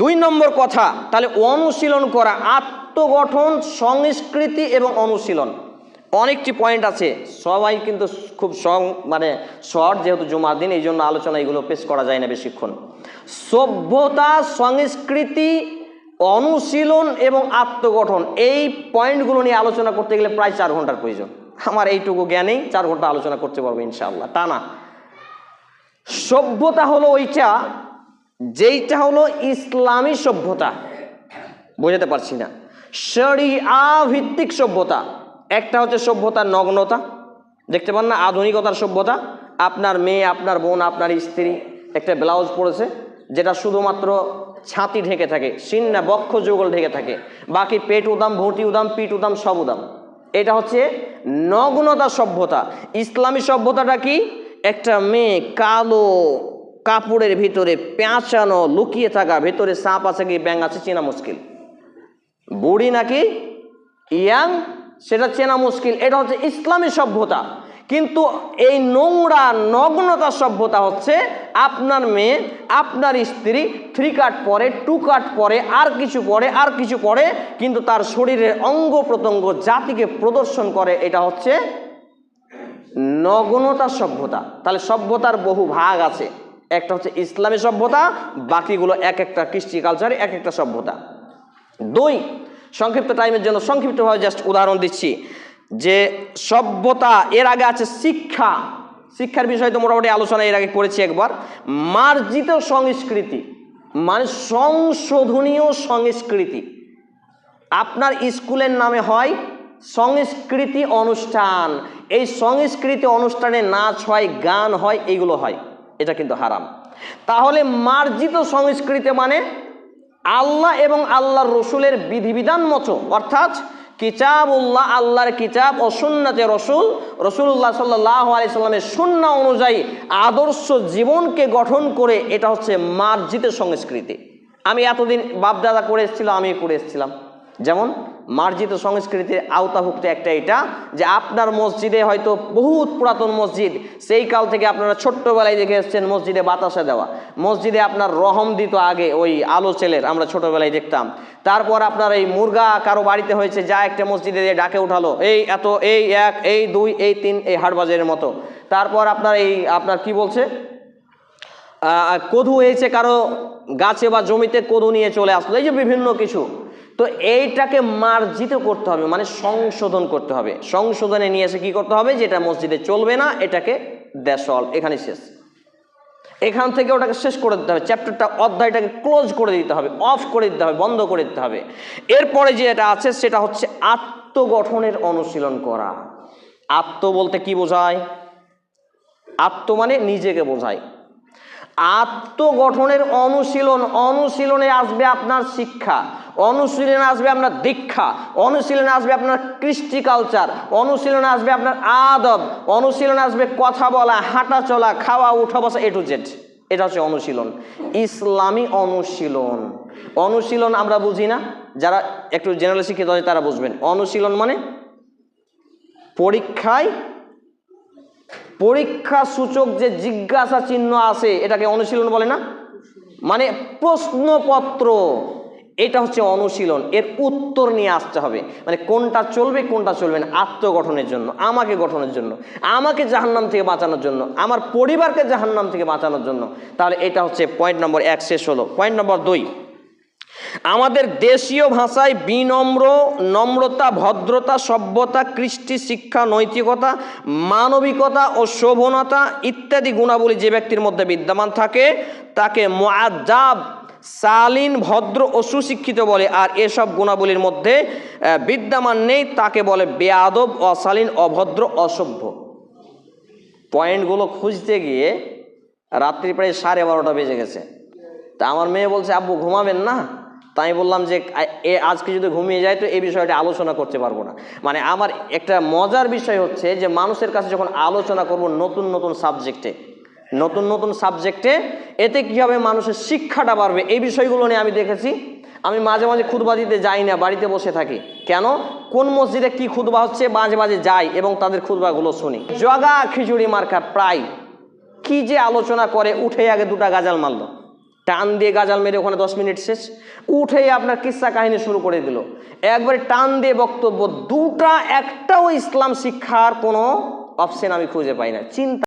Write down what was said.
দুই নম্বর কথা, তাহলে অনুশীলন করা, আত্মগঠন, সংস্কৃতি এবং অনুশীলন। অনেকটি পয়েন্ট আছে, সবাই কিন্তু খুব সং মানে শর্ট যেহেতু জুমার দিন এই জন্য আলোচনা এগুলো পেশ করা যায় না বেশিক্ষণ। সভ্যতা, সংস্কৃতি, অনুশীলন এবং আত্মগঠন, এই পয়েন্টগুলো নিয়ে আলোচনা করতে গেলে প্রায় চার ঘণ্টার প্রয়োজন। আমার এইটুকু জ্ঞানেই চার ঘণ্টা আলোচনা করতে পারব ইনশাআল্লাহ, তা না। সভ্যতা হলো ওইটা যেইটা হলো ইসলামী সভ্যতা। বোঝাতে পারছি না। শরিয়া ভিত্তিক সভ্যতা। একটা হচ্ছে সভ্যতার নগ্নতা। দেখতে পান না? আধুনিকতার সভ্যতা। আপনার মেয়ে, আপনার বোন, আপনার স্ত্রী, একটা ব্লাউজ পরেছে, যেটা শুধুমাত্র ছাতি ঢেকে থাকে, সিন্না, বক্ষ, যুগল ঢেকে থাকে। বাকি পেট উদাম, ভুঁটি উদাম পিট উদাম, সব উদাম। এটা হচ্ছে নগ্নতা সভ্যতা। ইসলামী সভ্যতাটা কি? একটা মেয়ে, কালো কাপড়ের ভিতরে পেঁচানো লুকিয়ে থাকা, ভিতরে সাপ আছে কি ব্যাং আছে, চেনা মুশকিল। বুড়ি নাকি ইয়াং, সেটা চেনা মুশকিল। এটা হচ্ছে ইসলামী সভ্যতা। কিন্তু এই নোংরা, নগ্নতা সভ্যতা হচ্ছে আপনার মেয়ে, আপনার স্ত্রী থ্রি কাট পরে টু কাট পরে, আর কিছু পরে, আর কিছু পরে, কিন্তু তার শরীরের অঙ্গ প্রত্যঙ্গ জাতিকে প্রদর্শন করে, এটা হচ্ছে নগ্নতা সভ্যতা। তাহলে সভ্যতার বহু ভাগ আছে। একটা হচ্ছে ইসলামী সভ্যতা, বাকিগুলো এক একটা কৃষ্টি কালচারে এক একটা সভ্যতা। দুই, সংক্ষিপ্ত টাইমের জন্য সংক্ষিপ্তভাবে জাস্ট উদাহরণ দিচ্ছি, যে সভ্যতা, এর আগে আছে শিক্ষা। শিক্ষার বিষয় তো মোটামুটি আলোচনা এর আগে করেছি একবার। মার্জিত সংস্কৃতি মানে সংশোধনীয় সংস্কৃতি। আপনার স্কুলের নামে হয় সংস্কৃতি অনুষ্ঠান। এই সংস্কৃতি অনুষ্ঠানে নাচ হয়, গান হয় এইগুলো হয়। এটা কিন্তু হারাম। তাহলে মার্জিত সংস্কৃতি মানে আল্লাহ এবং আল্লাহর রসুলের বিধিবিধান মতো, অর্থাৎ কিচাব উল্লাহ আল্লাহর কিতাব ও সুন্নাতে রসুল রসুল্লাহ সাল্লাহ আলি সাল্লামের সুন্না অনুযায়ী আদর্শ জীবনকে গঠন করে এটা হচ্ছে মার্জিত সংস্কৃতি। আমি এতদিন বাপদাদা করে এসেছিলাম আমি করে এসেছিলাম। যেমন মার্জিত সংস্কৃতির আওতাভুক্ত একটা এটা, যে আপনার মসজিদে হয়তো বহুত পুরাতন মসজিদ, সেই কাল থেকে আপনারা ছোট্টবেলায় দেখে এসছেন মসজিদে বাতাসা দেওয়া। মসজিদে আপনার রহম দিত আগে ওই আলো চেলের আমরা ছোটবেলায় দেখতাম। তারপর আপনার এই মুরগা কারও বাড়িতে হয়েছে, যা একটা মসজিদে দিয়ে ডাকে উঠালো, এই এত, এই এক, এই দুই, এই তিন, এই হাটবাজারের মতো। তারপর আপনার এই, আপনার কি বলছে? কদু হয়েছে কারও গাছে বা জমিতে কদু নিয়ে চলে আসলো, এই যে বিভিন্ন কিছু। তো এইটাকে মার্জিত করতে হবে মানে সংশোধন করতে হবে। সংশোধনে নিয়ে এসে কি করতে হবে? যেটা মসজিদে চলবে না, এটাকে দেশল। এখানে শেষ। এখান থেকে ওটাকে শেষ করে দিতে হবে। চ্যাপ্টারটা, অধ্যায়টাকে ক্লোজ করে দিতে হবে, অফ করে দিতে হবে, বন্ধ করে দিতে হবে। এরপরে যে এটা আছে, সেটা হচ্ছে আত্মগঠনের অনুশীলন করা। আত্ম বলতে কি বোঝায়? আত্ম মানে নিজেকে বোঝায়। আত্মগঠনের অনুশীলন, অনুশীলনে আসবে আপনার শিক্ষা, অনুশীলনে আসবে আপনার দীক্ষা, অনুশীলনে আসবে আপনার কৃষ্টি কালচার অনুশীলনে আসবে আপনার আদব, অনুশীলনে আসবে কথা বলা, হাঁটা চলা, খাওয়া, উঠা বসা এ টু জেড এটা হচ্ছে অনুশীলন। ইসলামী অনুশীলন। অনুশীলন আমরা বুঝি না। যারা একটু জেনারেল শিক্ষিত হয় তারা বুঝবেন। অনুশীলন মানে পরীক্ষায় পরীক্ষা সূচক যে জিজ্ঞাসা চিহ্ন আছে, এটাকে অনুশীলন বলে না? মানে প্রশ্নপত্র। এটা হচ্ছে অনুশীলন। এর উত্তর নিয়ে আসতে হবে। মানে কোনটা চলবে কোনটা চলবে না, আত্মগঠনের জন্য, আমাকে গঠনের জন্য, আমাকে জাহান্নাম থেকে বাঁচানোর জন্য, আমার পরিবারকে জাহান্নাম থেকে বাঁচানোর জন্য। তাহলে এটা হচ্ছে পয়েন্ট নম্বর এক শেষ হলো। পয়েন্ট নম্বর দুই। আমাদের দেশীয় ভাষায় বিনম্র, নম্রতা, ভদ্রতা, সভ্যতা, কৃষ্টি, শিক্ষা, নৈতিকতা, মানবিকতা ও শোভনতা ইত্যাদি গুণাবলী যে ব্যক্তির মধ্যে বিদ্যমান থাকে, তাকে মোয়াজ্জাব সালিন, ভদ্র ও সুশিক্ষিত বলে। আর এসব গুণাবলীর মধ্যে বিদ্যমান নেই, তাকে বলে বেয়াদব অশালীন, অভদ্র, অসভ্য। পয়েন্টগুলো খুঁজতে গিয়ে রাত্রি প্রায় সাড়ে বারোটা বেজে গেছে। তা আমার মেয়ে বলছে, আব্বু, ঘুমাবেন না? তাই বললাম যে এ আজকে যদি ঘুমিয়ে যায় তো এই বিষয়টা আলোচনা করতে পারব না। মানে আমার একটা মজার বিষয় হচ্ছে যে, মানুষের কাছে যখন আলোচনা করব নতুন নতুন সাবজেক্টে, নতুন নতুন সাবজেক্টে, এতে কী হবে মানুষের শিক্ষাটা বাড়বে? এই বিষয়গুলো নিয়ে আমি দেখেছি। আমি মাঝে মাঝে খুদবা দিতে যাই না, বাড়িতে বসে থাকি। কেন? কোন মসজিদে কি খুদবা হচ্ছে মাঝে মাঝে যাই এবং তাদের খুদবাগুলো শুনি। জগা খিচুড়ি মার্কা প্রায়। কি যে আলোচনা করে উঠে আগে দুটা গাজাল মারলো। টান দিয়ে গাজাল মেরে ওখানে দশ মিনিট শেষ। উঠেই আপনার কিসা কাহিনী শুরু করে দিল। একবারে টান দিয়ে বক্তব্য, দুটা একটাও ইসলাম শিক্ষার কোনো অপশন আমি খুঁজে পাই না। চিন্তা